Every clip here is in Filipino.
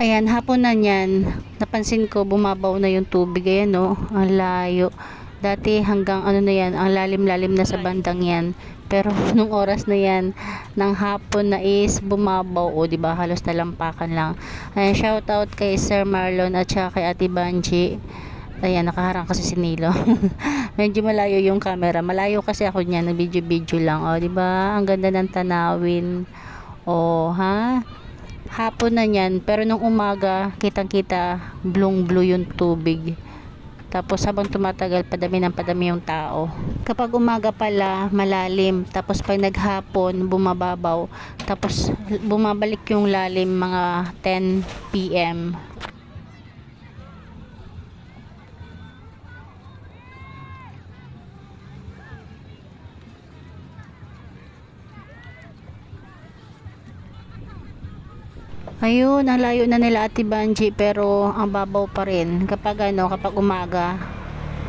Ayan, hapon na niyan. Napansin ko, bumabaw na yung tubig. Ayan, no? Ang layo. Dati hanggang ano na yan, ang lalim-lalim na sa bandang yan. Pero nung oras na yan, ng hapon na is bumabaw. O, di ba Halos talampakan lang. Ayan, shout out kay Sir Marlon at saka kay Ate Banji. Ayan, nakaharang kasi si Nilo. Medyo malayo yung camera. Malayo kasi ako niyan, nag-video-video lang. O, di ba Ang ganda ng tanawin. O, ha? Hapon na niyan pero nung umaga kitang kita blue blue yung tubig. Tapos habang tumatagal padami ng padami yung tao. Kapag umaga pala malalim. Tapos pag naghapon bumababaw. Tapos bumabalik yung lalim mga 10 PM Ayun, ang layo na nila Ate Banji pero ang babaw pa rin. Kapag ano, kapag umaga,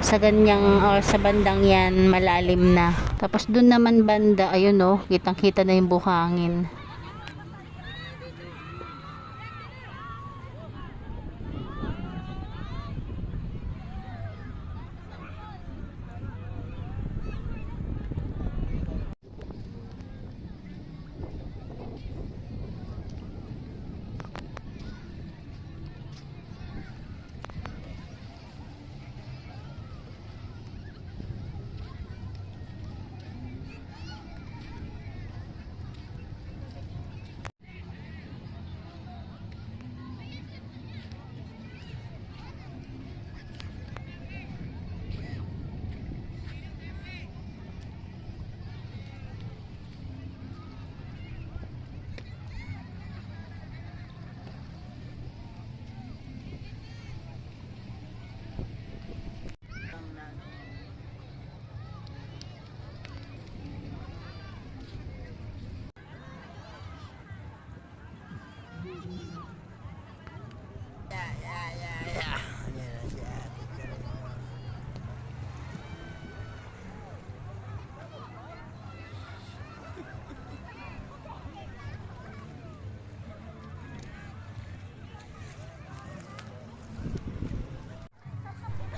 sa ganyang or sa bandang yan, malalim na. Tapos dun naman banda, ayun no, kitang kita na yung buhangin.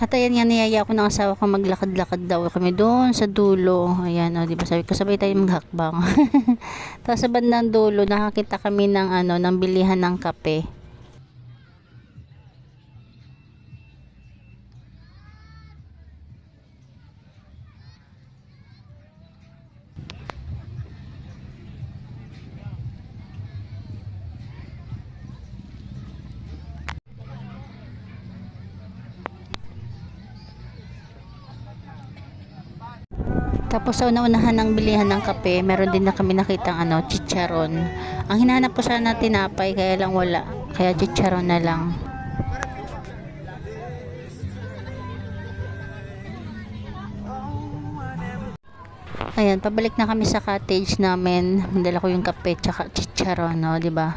At ayan nga, niyaya ko ng asawa ko maglakad-lakad daw kami doon sa dulo. Ayan, o, di ba sabi ko, sabay tayo maghakbang. Tapos sa bandang dulo, nakakita kami ng, ano, ng bilihan ng kape. Tapos sa una-unahan ng bilihan ng kape, meron din na kami nakitang ano, chicharon. Ang hinahanap ko sana tinapay, kaya lang wala. Kaya chicharon na lang. Ayan, pabalik na kami sa cottage namin. Mandala ko yung kape tsaka chicharon, no, 'di ba?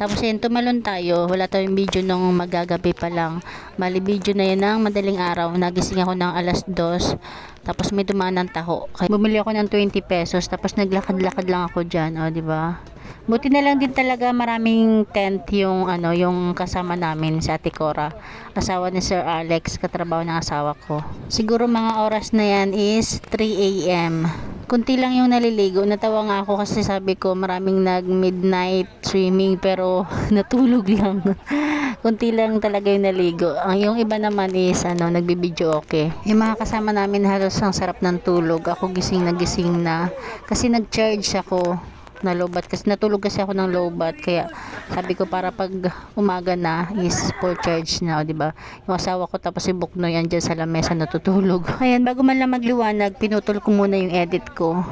Tapos ayan, tumalon tayo. Wala tayong video nung magagabi pa lang. Bali video na yan ng madaling araw. Nagising ako ng alas 2. Tapos may dumaan ng taho. Kaya bumili ako ng 20 pesos. Tapos naglakad-lakad lang ako dyan, o, 'di ba? Buti na lang din talaga maraming tent yung ano, yung kasama namin sa Cora. Asawa ni Sir Alex, katrabaho ng asawa ko. Siguro mga oras na yan is 3 a.m. Kunti lang yung naliligo. Natawa nga ako kasi sabi ko maraming nag midnight swimming pero natulog lang. Kunti lang talaga yung naligo. Ang yung iba naman is ano, nagbibideo okay. Yung mga kasama namin halos ang sarap ng tulog. Ako gising na gising na kasi nag-charge ako na lowbat kasi natulog kasi ako ng lowbat kaya sabi ko para pag umaga na is full charge na di ba? Yung asawa ko tapos si Buknoy andyan sa lamesa natutulog. Ayan bago man lang magliwanag pinutol ko muna yung edit ko